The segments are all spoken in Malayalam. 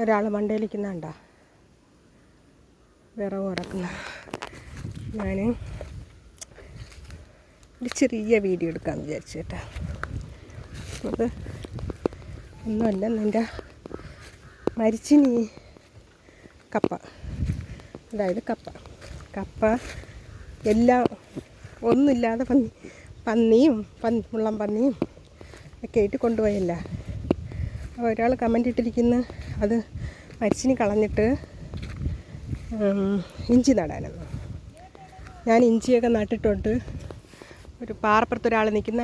ഒരാൾ മണ്ടയിലിരിക്കുന്നുണ്ടോ വിറവ് ഉറക്കുന്ന ഞാൻ ഒരു ചെറിയ വീഡിയോ എടുക്കാൻ വിചാരിച്ചു കേട്ടോ. അത് ഒന്നുമല്ല നിന്റെ മരിച്ചിനി കപ്പ. അതായത് കപ്പ. കപ്പ എല്ലാം ഒന്നുമില്ലാതെ പന്നി പന്നിയും പന്നി മുള്ളം പന്നിയും ഒക്കെ ആയിട്ട് കൊണ്ടുപോയല്ല? ഒരാൾ കമന്റ് ഇട്ടിരിക്കുന്ന. അത് മരിച്ചിനി കളഞ്ഞിട്ട് ഇഞ്ചി നടാനെന്ന് ഞാൻ ഇഞ്ചിയൊക്കെ നട്ടിട്ടുണ്ട്. ഒരു പാറപ്പുറത്ത് ഒരാൾ നിൽക്കുന്ന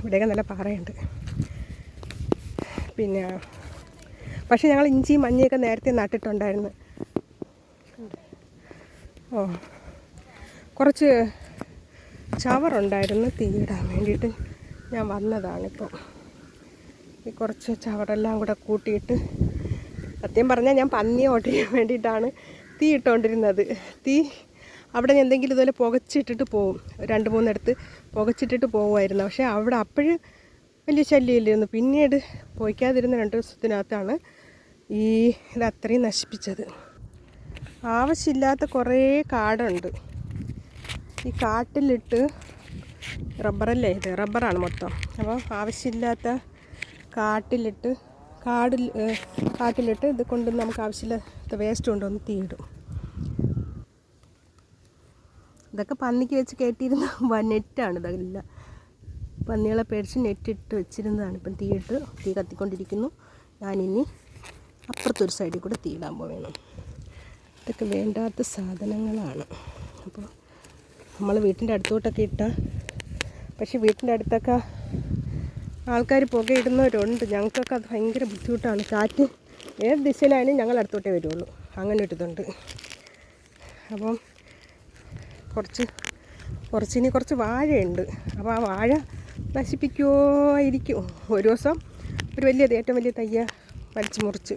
ഇവിടെയൊക്കെ നല്ല പാറയുണ്ട്. പിന്നെ പക്ഷേ ഞങ്ങൾ ഇഞ്ചിയും മഞ്ഞയൊക്കെ നേരത്തെ നട്ടിട്ടുണ്ടായിരുന്നു. ഓ കുറച്ച് ചവറുണ്ടായിരുന്നു തീയിടാൻ വേണ്ടിയിട്ട് ഞാൻ വന്നതാണിപ്പോൾ ഈ കുറച്ച് ചവറെല്ലാം കൂടെ കൂട്ടിയിട്ട് സത്യം പറഞ്ഞാൽ ഞാൻ പന്നി ഓട്ടിക്കാൻ വേണ്ടിയിട്ടാണ് തീ ഇട്ടുകൊണ്ടിരുന്നത് തീ അവിടെ ഞാൻ എന്തെങ്കിലും ഇതുപോലെ പുകച്ചിട്ടിട്ട് പോവും. രണ്ട് മൂന്നിടത്ത് പുകച്ചിട്ടിട്ട് പോകുമായിരുന്നു പക്ഷേ അവിടെ അപ്പോഴും വലിയ ശല്യമില്ലായിരുന്നു. പിന്നീട് പോയിക്കാതിരുന്ന രണ്ട് ദിവസത്തിനകത്താണ് ഈ ഇത് അത്രയും നശിപ്പിച്ചത്. ആവശ്യമില്ലാത്ത കുറേ കാടുണ്ട്. ഈ കാട്ടിലിട്ട് റബ്ബറല്ലേ ഇത്? റബ്ബറാണ് മൊത്തം. അപ്പോൾ ആവശ്യമില്ലാത്ത കാട്ടിലിട്ട് കാടിൽ കാട്ടിലിട്ട് ഇത് കൊണ്ട് നമുക്ക് ആവശ്യമില്ലാത്ത വേസ്റ്റ് കൊണ്ടുവന്ന് തീയിടും. ഇതൊക്കെ പന്നിക്ക് വെച്ച് കയറ്റിയിരുന്ന വ- നെറ്റാണ് ഇതെല്ലാം. പന്നികളെ പേടിച്ച് നെറ്റിട്ട് വെച്ചിരുന്നതാണ്. ഇപ്പം തീയിട്ട് തീ കത്തിക്കൊണ്ടിരിക്കുന്നു. ഞാനിനി അപ്പുറത്തൊരു സൈഡിൽ കൂടെ തീയിടാൻ പോവേണം ഇതൊക്കെ വേണ്ടാത്ത സാധനങ്ങളാണ്. അപ്പോൾ നമ്മൾ വീട്ടിന്റെ അടുത്തോട്ടൊക്കെ ഇട്ടാൽ പക്ഷേ വീട്ടിന്റെ അടുത്തൊക്കെ ആൾക്കാർ പുകയിടുന്നവരുണ്ട്. ഞങ്ങൾക്കൊക്കെ അത് ഭയങ്കര ബുദ്ധിമുട്ടാണ്. കാറ്റ് ഏത് ദിശയിലായാലും ഞങ്ങൾ അടുത്തോട്ടേ വരുള്ളൂ. അങ്ങനെ ഒരു ഇതുണ്ട്. അപ്പം കുറച്ച് കുറച്ചിനി കുറച്ച് വാഴയുണ്ട്. അപ്പോൾ ആ വാഴ നശിപ്പിക്കുമോ ആയിരിക്കും ഒരു ദിവസം ഒരു വലിയ ഏറ്റവും വലിയ തയ്യ വലിച്ചു മുറിച്ച്.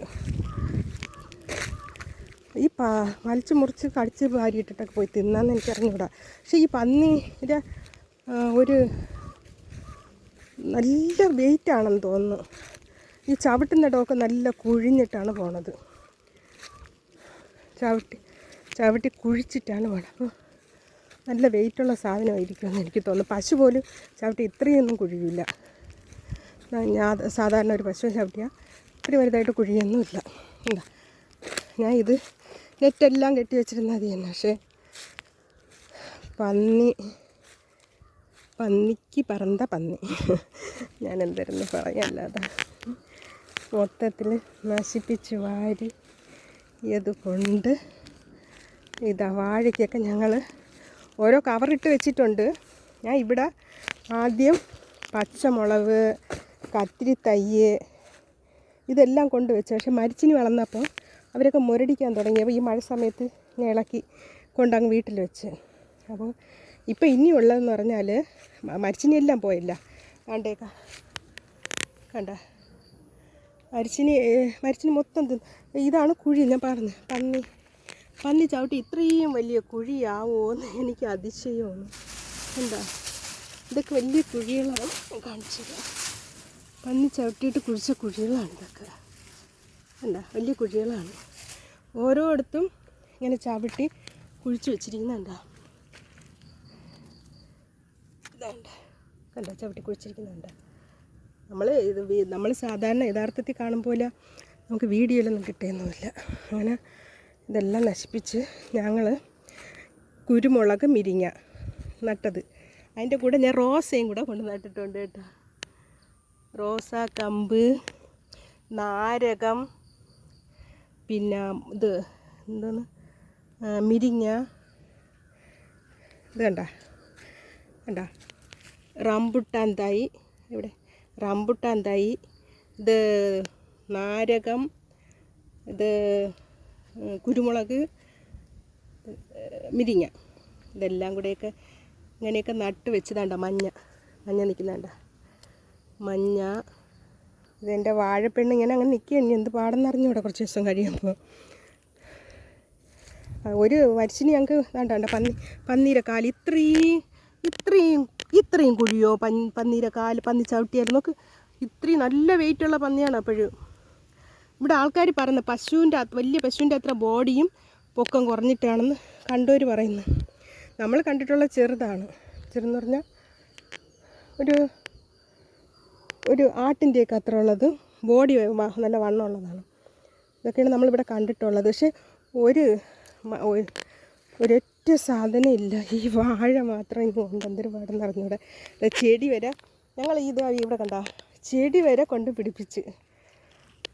ഈ പാ വലിച്ചു മുറിച്ച് കടിച്ച് വാരിയിട്ടിട്ടൊക്കെ പോയി തിന്നാന്ന് എനിക്ക് അറിഞ്ഞൂടാ പക്ഷേ ഈ പന്നിയുടെ ഒരു നല്ല വെയിറ്റ് ആണെന്ന് തോന്നുന്നു. ഈ ചവിട്ടുന്നിടമൊക്കെ നല്ല കുഴിഞ്ഞിട്ടാണ് പോണത്. ചവിട്ടി ചവിട്ടി കുഴിച്ചിട്ടാണ് പോണത്. നല്ല വെയിറ്റുള്ള സാധനമായിരിക്കുമെന്ന് എനിക്ക് തോന്നുന്നു. പശു പോലും ചവിട്ടി ഇത്രയൊന്നും കുഴിയില്ല ഞാൻ സാധാരണ ഒരു പശു ചവിട്ടിയാൽ ഇത്രയും വലുതായിട്ട് കുഴിയൊന്നുമില്ല. എന്താ ഞാൻ ഇത് നെറ്റെല്ലാം കെട്ടി വെച്ചിരുന്നാൽ മതി തന്നെ പക്ഷേ പന്നി പന്നിക്ക് പറന്ത പന്നി. ഞാൻ എന്തായിരുന്നു പറയാല്ലാതെ മൊത്തത്തിൽ നശിപ്പിച്ച് വാരി കൊണ്ട് ഇതാ വാഴയ്ക്കൊക്കെ ഞങ്ങൾ ഓരോ കവറിട്ട് വെച്ചിട്ടുണ്ട്. ഞാൻ ഇവിടെ ആദ്യം പച്ചമുളക് കത്തിരി തയ്യ് ഇതെല്ലാം കൊണ്ട് വെച്ചു. പക്ഷെ മരിച്ചിനി വളർന്നപ്പോൾ അവരൊക്കെ മുരടിക്കാൻ തുടങ്ങിയപ്പോൾ ഈ മഴ സമയത്ത് ഞാൻ ഇളക്കി കൊണ്ടങ്ങ് വീട്ടിൽ വെച്ച്. അപ്പോൾ ഇപ്പോൾ ഇനിയുള്ളതെന്ന് പറഞ്ഞാൽ മരിച്ചിനി എല്ലാം പോയില്ല. കണ്ടേക്ക കണ്ട. മരിച്ചിനി മരിച്ചിനി മൊത്തം ഇതാണ് കുഴി ഞാൻ പറഞ്ഞു. പന്നി പന്നി ചവിട്ടി ഇത്രയും വലിയ കുഴിയാവോ എന്ന് എനിക്ക് അതിശയമാണ്. എന്താ? ഇതൊക്കെ വലിയ കുഴികളാണ് കാണിച്ചത്. പന്നി ചവിട്ടിയിട്ട് കുഴിച്ച കുഴികളാണ് ഇതൊക്കെ. എന്താ? വലിയ കുഴികളാണ്. ഓരോ ഓരോയിടത്തും ഇങ്ങനെ ചവിട്ടി കുഴിച്ച് വെച്ചിരിക്കുന്നുണ്ടാ. ഇതാണ്ട അല്ല ചവിട്ടി കുഴിച്ചിരിക്കുന്നുണ്ട്. നമ്മൾ ഇത് നമ്മൾ സാധാരണ യഥാർത്ഥത്തിൽ കാണും പോലെ നമുക്ക് വീഡിയോയിലൊന്നും കിട്ടിയൊന്നുമില്ല. അങ്ങനെ ഇതെല്ലാം നശിപ്പിച്ച് ഞങ്ങൾ കുരുമുളക് മിരിങ്ങ നട്ടത്. അതിന്റെ കൂടെ ഞാൻ റോസയും കൂടെ കൊണ്ട് നട്ടിട്ടുണ്ട് കേട്ടോ. റോസ കമ്പ് നാരകം പിന്നെ ഇത് എന്താണ്? മിരിങ്ങ. ഇത് കണ്ട? കണ്ട? റംബുട്ടാൻ തൈ ഇവിടെ റംബുട്ടാൻ തൈ ഇത് നാരകം ഇത് കുരുമുളക് മിരിങ്ങ. ഇതെല്ലാം കൂടെയൊക്കെ ഇങ്ങനെയൊക്കെ നട്ട് വെച്ചതാണ്ട മഞ്ഞ. മഞ്ഞ നിൽക്കുന്നുണ്ട. മഞ്ഞ. ഇതെന്റെ വാഴപ്പെണ്ണ് ഇങ്ങനെ അങ്ങനെ നിൽക്കുക ഇനി എന്ത് പാടെന്ന് അറിഞ്ഞൂടെ കുറച്ച് ദിവസം കഴിയുമ്പോൾ. ഒരു വരിശിനി ഞങ്ങൾക്ക് വേണ്ട പന്നി പന്നീരെ കാൽ ഇത്രയും ഇത്രയും ഇത്രയും കുഴിയോ പൻ പന്നീരെ കാൽ പന്നി ചവിട്ടിയായിരുന്നു നോക്ക് ഇത്രയും നല്ല വെയിറ്റുള്ള പന്നിയാണ് അപ്പോഴും. ഇവിടെ ആൾക്കാർ പറയുന്നത് പശുവിന്റെ വലിയ പശുവിന്റെ അത്ര ബോഡിയും പൊക്കം കുറഞ്ഞിട്ടാണെന്ന് കണ്ടവർ പറയുന്നത്. നമ്മൾ കണ്ടിട്ടുള്ള ചെറുതാണ്. ചെറുതെന്ന് പറഞ്ഞാൽ ഒരു ഒരു ആട്ടിന്റെയൊക്കെ അത്ര ഉള്ളത് ബോഡി നല്ല വണ്ണമുള്ളതാണ്. ഇതൊക്കെയാണ് നമ്മളിവിടെ കണ്ടിട്ടുള്ളത്. പക്ഷേ ഒരു മ- ഒ- ഒരൊറ്റ സാധനം ഇല്ല ഈ വാഴ മാത്രം ഇങ്ങ് കൊണ്ടുവന്നൊരു പാടം ദേ ചെടി വരെ ഞങ്ങൾ ഇത് ഇവിടെ കണ്ട ചെടി വരെ കൊണ്ട് പിടിപ്പിച്ച്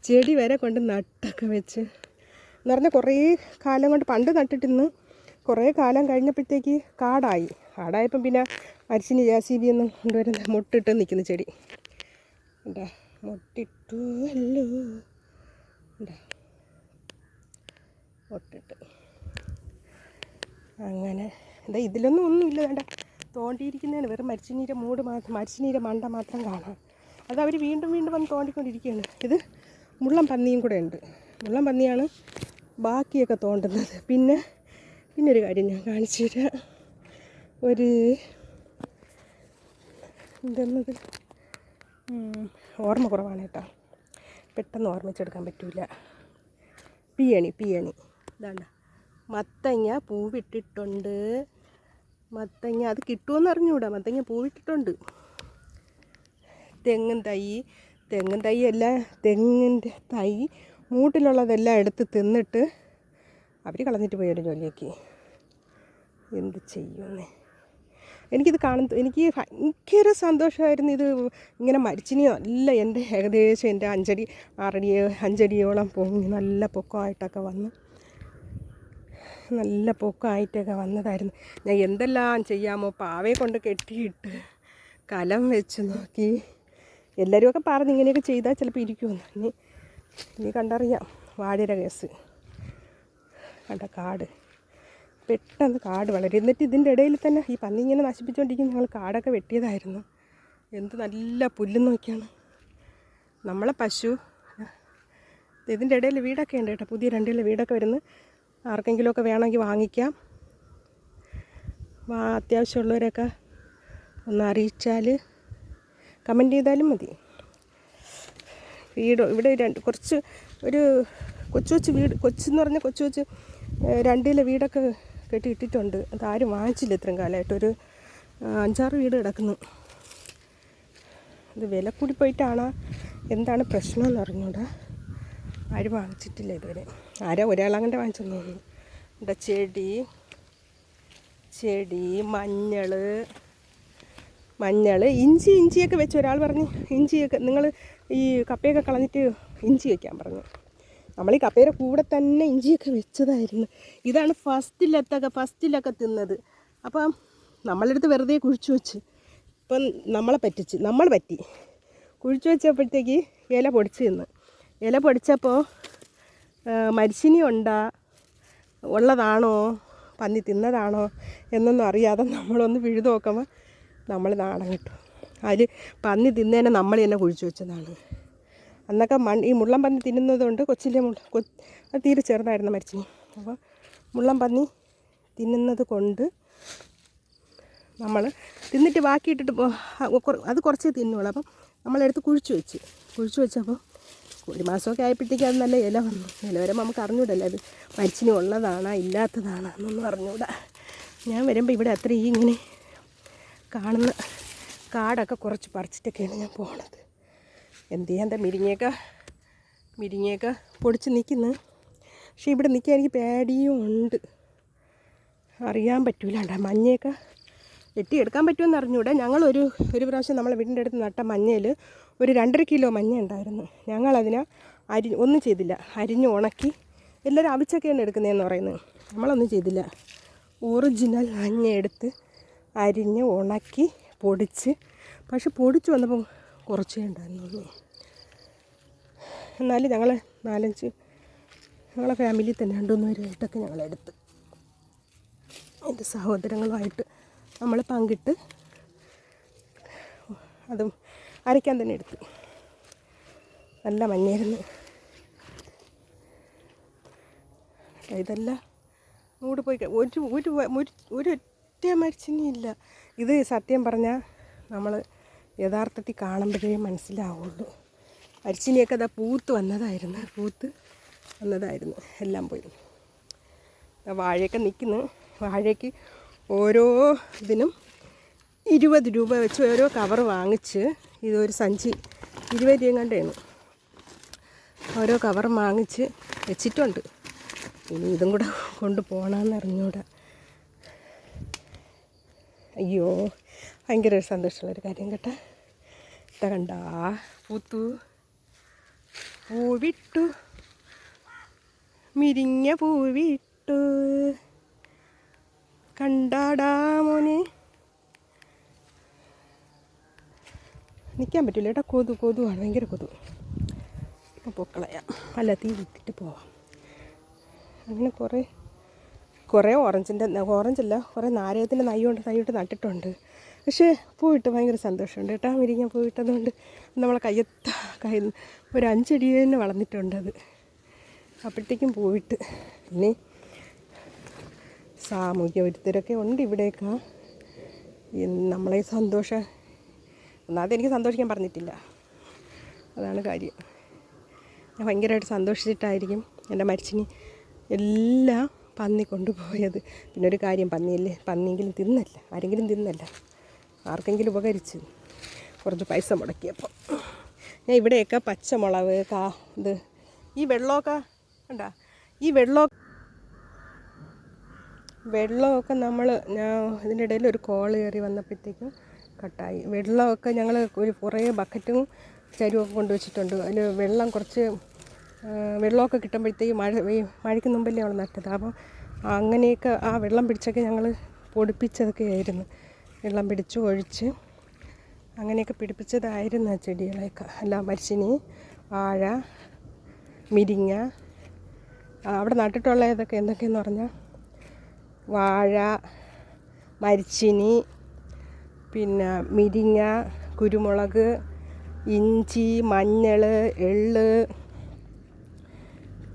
ചെടി വരെ കൊണ്ട് നട്ടൊക്കെ വെച്ച്. എന്ന് പറഞ്ഞാൽ കുറേ കാലം കൊണ്ട് പണ്ട് നട്ടിട്ടിന്ന് കുറേ കാലം കഴിഞ്ഞപ്പോഴത്തേക്ക് കാടായി. കാടായപ്പം പിന്നെ അരിച്ചിന് ജെ സി ബി ഒന്നും കൊണ്ടുവരുന്ന മുട്ടിട്ട് നിൽക്കുന്ന ചെടി. എന്താ മുട്ടിട്ടു അല്ലോ. എന്താ മുട്ടിട്ട്. അങ്ങനെ. എന്താ ഇതിലൊന്നും ഒന്നുമില്ല വേണ്ട. തോണ്ടിയിരിക്കുന്നതിന് വെറും മരിച്ചനീര മൂട് മാത്രം മരിച്ചനീര മണ്ട മാത്രം കാണാം. അത് അവർ വീണ്ടും വീണ്ടും വന്ന് തോണ്ടിക്കൊണ്ടിരിക്കുകയാണ്. ഇത് മുള്ളം പന്നിയും കൂടെ ഉണ്ട്. മുള്ളം പന്നിയാണ് ബാക്കിയൊക്കെ തോണ്ടുന്നത്. പിന്നെ പിന്നെ ഒരു കാര്യം ഞാൻ കാണിച്ചു തരാം. ഒരു എന്തെന്നത് ഓർമ്മ കുറവാണ് കേട്ടോ. പെട്ടെന്ന് ഓർമ്മിച്ചെടുക്കാൻ പറ്റില്ല പിയണി പിയണി. ഇതാണ്ട. മത്തങ്ങ പൂവിട്ടിട്ടുണ്ട്. മത്തങ്ങ അത് കിട്ടുമെന്ന് അറിഞ്ഞുകൂടാ മത്തങ്ങ പൂവിട്ടിട്ടുണ്ട്. തെങ്ങും തൈ തെങ്ങും തൈ എല്ലാം തെങ്ങിന്റെ തൈ മൂട്ടിലുള്ളതെല്ലാം എടുത്ത് തിന്നിട്ട് അവർ കളഞ്ഞിട്ട് പോയൊരു ജോലിയൊക്കെ. എന്ത് ചെയ്യുമെന്നേ എനിക്കിത് കാണുന്ന എനിക്ക് ഭയങ്കര സന്തോഷമായിരുന്നു ഇത് ഇങ്ങനെ മരിച്ചിനിയോ അല്ല എന്റെ ഏകദേശം എന്റെ അഞ്ചടി ആറടി അഞ്ചടിയോളം പൊങ്ങി നല്ല പൊക്കമായിട്ടൊക്കെ വന്ന് നല്ല പൊക്കമായിട്ടൊക്കെ വന്നതായിരുന്നു. ഞാൻ എന്തെല്ലാം ചെയ്യാമോ പാവയെ കൊണ്ട് കെട്ടിയിട്ട് കലം വെച്ച് നോക്കി. എല്ലാവരുമൊക്കെ പറഞ്ഞ് ഇങ്ങനെയൊക്കെ ചെയ്താൽ ചിലപ്പോൾ ഇരിക്കുമെന്ന് ഇനി ഇനി കണ്ടറിയാം വാടിയുടെ കേസ്. കണ്ട കാട്. പെട്ടെന്ന് കാട് വളരെ. എന്നിട്ട് ഇതിന്റെ ഇടയിൽ തന്നെ ഈ പന്നി ഇങ്ങനെ നശിപ്പിച്ചുകൊണ്ടിരിക്കുന്ന ഞങ്ങൾ കാടൊക്കെ വെട്ടിയതായിരുന്നു. എന്ത് നല്ല പുല്ല് നോക്കിയാണ്. നമ്മളെ പശു. ഇതിന്റെ ഇടയിൽ വീടൊക്കെ ഉണ്ട് കേട്ടോ. പുതിയ രണ്ടിലെ വീടൊക്കെ വരുന്നു ആർക്കെങ്കിലുമൊക്കെ വേണമെങ്കിൽ വാങ്ങിക്കാം. അത്യാവശ്യമുള്ളവരൊക്കെ ഒന്ന് അറിയിച്ചാൽ കമന്റ് ചെയ്താലും മതി. വീട് ഇവിടെ രണ്ട് കുറച്ച് ഒരു കൊച്ചു കൊച്ചു വീട് കൊച്ചെന്ന് പറഞ്ഞാൽ കൊച്ചു കൊച്ചു രണ്ടിലെ വീടൊക്കെ കെട്ടി ഇട്ടിട്ടുണ്ട് അതാരും വാങ്ങിച്ചില്ല ഇത്രയും കാലമായിട്ട്. ഒരു അഞ്ചാറ് വീട് കിടക്കുന്നു. ഇത് വില കൂടി പോയിട്ടാണ് എന്താണ് പ്രശ്നം എന്ന് അറിഞ്ഞൂടാ ആരും വാങ്ങിച്ചിട്ടില്ല ഇതുവരെ. ആരാ ഒരാളങ്ങനെ വാങ്ങിച്ചെന്ന് തോന്നുന്നു ഇവിടെ ചെടി? ചെടി മഞ്ഞൾ മഞ്ഞൾ ഇഞ്ചി ഇഞ്ചിയൊക്കെ വെച്ച് ഒരാൾ പറഞ്ഞു. ഇഞ്ചിയൊക്കെ നിങ്ങൾ ഈ കപ്പയൊക്കെ കളഞ്ഞിട്ട് ഇഞ്ചി വയ്ക്കാൻ പറഞ്ഞു. നമ്മൾ ഈ കപ്പയുടെ കൂടെ തന്നെ ഇഞ്ചിയൊക്കെ വെച്ചതായിരുന്നു. ഇതാണ് ഫസ്റ്റിലത്തൊക്കെ ഫസ്റ്റിലൊക്കെ തിന്നത്. അപ്പം നമ്മളെടുത്ത് വെറുതെ കുഴിച്ചു വെച്ച്. ഇപ്പം നമ്മളെ പറ്റിച്ച് നമ്മൾ പറ്റി. കുഴിച്ചു വെച്ചപ്പോഴത്തേക്ക് ഇല പൊടിച്ച് തിന്ന്. ഇല പൊടിച്ചപ്പോൾ മരിച്ചിനി ഉണ്ടാ ഉള്ളതാണോ? പന്നി തിന്നതാണോ? എന്നൊന്നും അറിയാതെ നമ്മളൊന്ന് പിഴുതു നോക്കുമ്പോൾ നമ്മൾ നാണം കിട്ടും. അതിൽ പന്നി തിന്നേനെ നമ്മൾ തന്നെ കുഴിച്ചു വെച്ചതാണ്. അന്നൊക്കെ മൺ ഈ മുള്ളം പന്നി തിന്നുന്നതുകൊണ്ട് കൊച്ചിലെ മുള്ള കൊ അത് തീരെ ചെറുതായിരുന്നു മരിച്ചിനി അപ്പോൾ മുള്ളം പന്നി തിന്നുന്നത് കൊണ്ട് നമ്മൾ തിന്നിട്ട് ബാക്കി ഇട്ടിട്ട് അത് കുറച്ചേ തിന്നുള്ളൂ. അപ്പം നമ്മളെടുത്ത് കുഴിച്ചു വെച്ച് കുഴിച്ചു വെച്ചപ്പോൾ ഒരു മാസമൊക്കെ ആയപ്പോഴത്തേക്കും അത് നല്ല ഇല വന്നു. ഇല വരുമ്പോൾ നമുക്ക് അറിഞ്ഞൂടല്ലേ അത് മരിച്ചിനി ഉള്ളതാണോ ഇല്ലാത്തതാണോ എന്നൊന്നും അറിഞ്ഞൂടാ. ഞാൻ വരുമ്പോൾ ഇവിടെ അത്ര ഈ ഇങ്ങനെ കാണുന്ന കാടൊക്കെ കുറച്ച് പറിച്ചിട്ടൊക്കെയാണ് ഞാൻ പോണത്. എന്ത് ചെയ്യാൻ എന്താ മിരിങ്ങയൊക്കെ മിരിങ്ങയൊക്കെ പൊടിച്ച് നിൽക്കുന്നു പക്ഷേ ഇവിടെ നിൽക്കാൻ എനിക്ക് പേടിയും ഉണ്ട്. അറിയാൻ പറ്റൂല മഞ്ഞയൊക്കെ വെട്ടിയെടുക്കാൻ പറ്റുമെന്ന് അറിഞ്ഞൂടെ. ഞങ്ങളൊരു ഒരു പ്രാവശ്യം നമ്മളെ വീടിന്റെ അടുത്ത് നട്ട മഞ്ഞയിൽ ഒരു രണ്ടര കിലോ മഞ്ഞ ഉണ്ടായിരുന്നു. ഞങ്ങളതിനെ അരി ഒന്നും ചെയ്തില്ല. അരിഞ്ഞ് ഉണക്കി. എല്ലാവരും അവിച്ചൊക്കെയാണ് എടുക്കുന്നതെന്ന് പറയുന്നത്. നമ്മളൊന്നും ചെയ്തില്ല. ഒറിജിനൽ മഞ്ഞ എടുത്ത് അരിഞ്ഞ് ഉണക്കി പൊടിച്ച്. പക്ഷെ പൊടിച്ച് വന്നപ്പം കുറച്ചേ ഉണ്ടായിരുന്നുള്ളൂ. എന്നാലും ഞങ്ങൾ നാലഞ്ച് ഞങ്ങളെ ഫാമിലി തന്നെ രണ്ട് മൂന്ന് പേരായിട്ടൊക്കെ ഞങ്ങളെടുത്ത് എന്റെ സഹോദരങ്ങളുമായിട്ട് നമ്മൾ പങ്കിട്ട് അതും അരയ്ക്കാൻ തന്നെ എടുത്തു. നല്ല മഞ്ഞായിരുന്നു ഇതെല്ലാം മൂട് പോയി ഒരു ഒരു ഒരു ഒറ്റ മരിച്ചിനിയില്ല ഇത് സത്യം പറഞ്ഞാൽ നമ്മൾ യഥാർത്ഥത്തിൽ കാണുമ്പോഴേ മനസ്സിലാവുള്ളൂ. അരിച്ചിനിയൊക്കെ അതാ പൂത്ത് വന്നതായിരുന്നു. പൂത്ത് വന്നതായിരുന്നു. എല്ലാം പോയി. വാഴയൊക്കെ നിൽക്കുന്നു വാഴയ്ക്ക് ഓരോ ഇതിനും ഇരുപത് രൂപ വെച്ച് ഓരോ കവർ വാങ്ങിച്ച് ഇതൊരു സഞ്ചി. ഇരുപത് രൂപ കണ്ടാണ് ഓരോ കവർ വാങ്ങിച്ച് വെച്ചിട്ടുണ്ട്. ഇനി ഇതും കൂടെ കൊണ്ട് പോകണമെന്ന് അറിഞ്ഞൂടാ. അയ്യോ ഭയങ്കര ഒരു സന്തോഷമുള്ളൊരു കാര്യം കേട്ടാ. ഇത്ത കണ്ടാ പൂത്തു. പൂവിട്ടു മിരിഞ്ഞ പൂവിട്ടു കണ്ടാടാ മോനെ. നിൽക്കാൻ പറ്റില്ല കേട്ടോ. കൊതു കൊതുവാണ്. ഭയങ്കര കൊതു. അപ്പോൾ പൊക്കളയാം. അല്ല തീ വിട്ടിട്ട് പോവാം. അങ്ങനെ കുറേ കുറേ ഓറഞ്ചിന്റെ ഓറഞ്ചല്ല കുറേ നാരകത്തിന്റെ നൈ കൊണ്ട് തൈ നട്ടിട്ടുണ്ട്. പക്ഷേ പൂവിട്ട് ഭയങ്കര സന്തോഷമുണ്ട് കേട്ടോ. മിരിങ്ങ പൂവിട്ടതുകൊണ്ട് നമ്മളെ കയ്യത്ത കൈ ഒരു അഞ്ചടി തന്നെ വളർന്നിട്ടുണ്ട് അത്. അപ്പോഴത്തേക്കും പൂവിട്ട്. പിന്നെ സാമൂഹ്യ ഒരുത്തരൊക്കെ ഉണ്ട് ഇവിടെയൊക്കെ. നമ്മളെ സന്തോഷം ഒന്നാമത് എനിക്ക് സന്തോഷിക്കാൻ പറഞ്ഞിട്ടില്ല. അതാണ് കാര്യം. ഞാൻ ഭയങ്കരമായിട്ട് സന്തോഷിച്ചിട്ടായിരിക്കും എന്റെ മരിച്ചിനി എല്ലാം പന്നി കൊണ്ടുപോയത്. പിന്നെ ഒരു കാര്യം പന്നിയല്ലേ? പന്നിയെങ്കിലും തിന്നല്ല. ആരെങ്കിലും തിന്നല്ല. ആർക്കെങ്കിലും ഉപകരിച്ച് കുറച്ച് പൈസ മുടക്കിയപ്പോൾ ഞാൻ ഇവിടെയൊക്കെ പച്ചമുളക് കാ ഇത് ഈ വെള്ളമൊക്കെ കണ്ടാ? ഈ വെള്ളമൊക്കെ വെള്ളമൊക്കെ നമ്മൾ ഞാൻ ഇതിന്റെ ഇടയിൽ ഒരു കോൾ കയറി വന്നപ്പോഴത്തേക്കും കട്ടായി. വെള്ളമൊക്കെ ഞങ്ങൾ ഒരു കുറേ ബക്കറ്റും ചരുവൊക്കെ കൊണ്ടുവച്ചിട്ടുണ്ട്. അതിൽ വെള്ളം കുറച്ച് വെള്ളമൊക്കെ കിട്ടുമ്പോഴത്തേക്ക് മഴ മഴയ്ക്ക് മുമ്പല്ലേ അവൾ നട്ടത്? അപ്പം അങ്ങനെയൊക്കെ ആ വെള്ളം പിടിച്ചൊക്കെ ഞങ്ങൾ പൊടിപ്പിച്ചതൊക്കെ ആയിരുന്നു. വെള്ളം പിടിച്ച് ഒഴിച്ച് അങ്ങനെയൊക്കെ പിടിപ്പിച്ചതായിരുന്നു ആ ചെടികളെയൊക്കെ. എല്ലാം മരിച്ചിനി വാഴ മിരിങ്ങ അവിടെ നട്ടിട്ടുള്ള ഇതൊക്കെ എന്തൊക്കെയെന്ന് പറഞ്ഞാൽ വാഴ മരിച്ചിനി പിന്നെ മിരിങ്ങ കുരുമുളക് ഇഞ്ചി മഞ്ഞൾ എള്ള്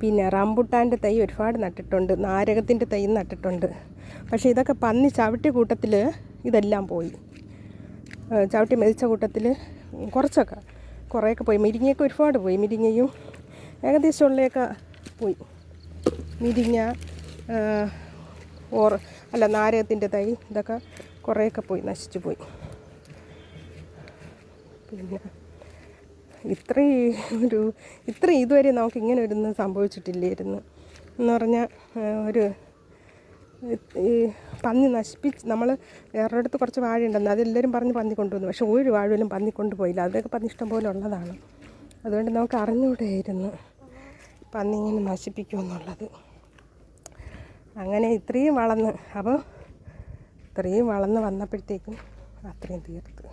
പിന്നെ റംബുട്ടാന്റെ തൈ ഒരുപാട് നട്ടിട്ടുണ്ട്. നാരകത്തിന്റെ തൈ നട്ടിട്ടുണ്ട്. പക്ഷേ ഇതൊക്കെ പന്നി ചവിട്ടി കൂട്ടത്തിൽ ഇതെല്ലാം പോയി. ചവിട്ടി മെതിച്ച കൂട്ടത്തിൽ കുറച്ചൊക്കെ കുറേയൊക്കെ പോയി. മിരിങ്ങയൊക്കെ ഒരുപാട് പോയി. മിരിങ്ങയും ഏകദേശം ഉള്ളയൊക്കെ പോയി. മിരിങ്ങ ഓർ അല്ല നാരകത്തിന്റെ തൈ ഇതൊക്കെ കുറേയൊക്കെ പോയി നശിച്ചു പോയി. പിന്നെ ഇത്രയും ഒരു ഇത്രയും ഇതുവരെ നമുക്ക് ഇങ്ങനെ ഒരു സംഭവിച്ചിട്ടില്ലായിരുന്നു. എന്ന് പറഞ്ഞാൽ ഒരു ഈ പന്നി നശിപ്പിച്ച് നമ്മൾ വേറൊരിടത്ത് കുറച്ച് വാഴ ഉണ്ടെന്ന് അതെല്ലാവരും പറഞ്ഞ് പന്നി കൊണ്ടുവന്നു. പക്ഷേ ഒരു വാഴയിലും പന്നി കൊണ്ടുപോയില്ല. അതൊക്കെ പന്നി ഇഷ്ടം പോലെ ഉള്ളതാണ്. അതുകൊണ്ട് നമുക്ക് അറിഞ്ഞൂടെയായിരുന്നു പന്നി ഇങ്ങനെ നശിപ്പിക്കുമെന്നുള്ളത്. അങ്ങനെ ഇത്രയും വളർന്ന്. അപ്പോൾ ഇത്രയും വളർന്ന് വന്നപ്പോഴത്തേക്കും അത്രയും തീർത്ത്.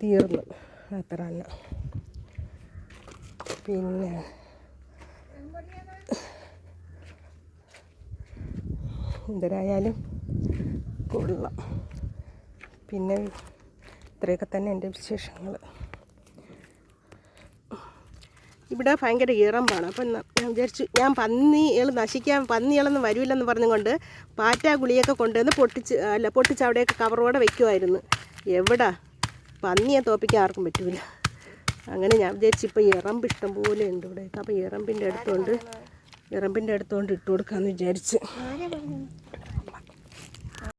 തീർന്നു. അത്ര എണ്ണ പിന്നെ എന്തരായാലും കൊള്ളാം. പിന്നെ ഇത്രയൊക്കെ തന്നെ എന്റെ വിശേഷങ്ങൾ. ഇവിടെ ഭയങ്കര ഇറമ്പാണ്. അപ്പം ഞാൻ വിചാരിച്ചു ഞാൻ പന്നികൾ നശിക്കാൻ പന്നികളൊന്നും വരില്ലെന്ന് പറഞ്ഞുകൊണ്ട് പാറ്റ ഗുളിയൊക്കെ കൊണ്ടുവന്ന് പൊട്ടിച്ച് അല്ല പൊട്ടിച്ച് അവിടെയൊക്കെ കവറോടെ വെക്കുമായിരുന്നു എവിടാ? പന്നിയെ തോപ്പിക്കാൻ ആർക്കും പറ്റൂല. അങ്ങനെ ഞാൻ വിചാരിച്ചു ഇപ്പോൾ ഇറമ്പ് ഇഷ്ടം പോലെ ഉണ്ട് ഇവിടെ അപ്പോൾ ഇറമ്പിന്റെ അടുത്തുകൊണ്ട് ഇറമ്പിന്റെ അടുത്തുകൊണ്ട് ഇട്ട് കൊടുക്കാമെന്ന് വിചാരിച്ച്.